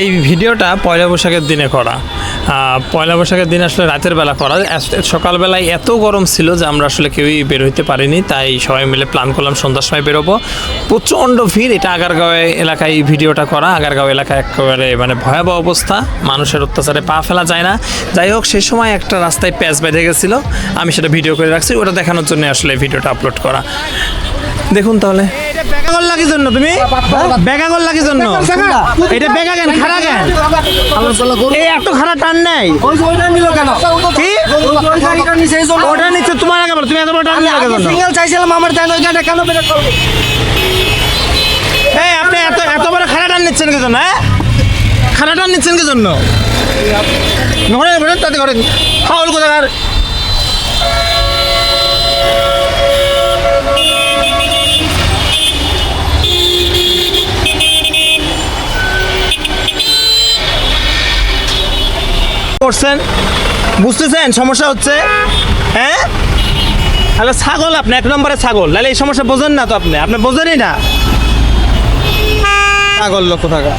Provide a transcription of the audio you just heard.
এই ভিডিওটা পয়লা বৈশাখের দিনে করা। পয়লা বৈশাখের দিন আসলে রাতের বেলা করা। সকালবেলায় এত গরম ছিল যে আমরা আসলে কেউই বের হইতে পারিনি, তাই সবাই মিলে প্ল্যান করলাম সন্ধ্যার সময় বেরোবো। প্রচণ্ড ভিড়, এটা আগারগাঁও এলাকায় এই ভিডিওটা করা। আগারগাঁও এলাকায় একেবারে মানে ভয়াবহ অবস্থা, মানুষের অত্যাচারে পা ফেলা যায় না। যাই হোক সেই সময় একটা রাস্তায় প্যাচ বেঁধে গেছিল, আমি সেটা ভিডিও করে রাখছি, ওটা দেখানোর জন্য আসলে ভিডিওটা আপলোড করা। দেখুন তাহলে। করলা কি জন্য তুমি? বেকা করলা কি জন্য? এটা বেকা কেন? খারা কেন? এই এত খারা টান নাই। কি? ওটা নিচ্ছে তোমার আগে বলো তুমি এত বড় টান সিঙ্গেল চাইছিলাম আমার দেন ওই গানটা কেন বের এই আপনি এত এত বড় খারা টান নিচ্ছেন কি জন্য হ্যাঁ? খারা টান নিচ্ছেন কি জন্য? ঘরে ঘরে তাতে ঘরে। ফাউল কোথাকার? করছেন? বুঝতেছেন? সমস্যা হচ্ছে হ্যাঁ? তাহলে ছাগল আপনি, এক নম্বরে ছাগল। তাহলে এই সমস্যা বোঝেন না তো আপনি। আপনি বোঝেনই না। ছাগল লক্ষ্য থাকা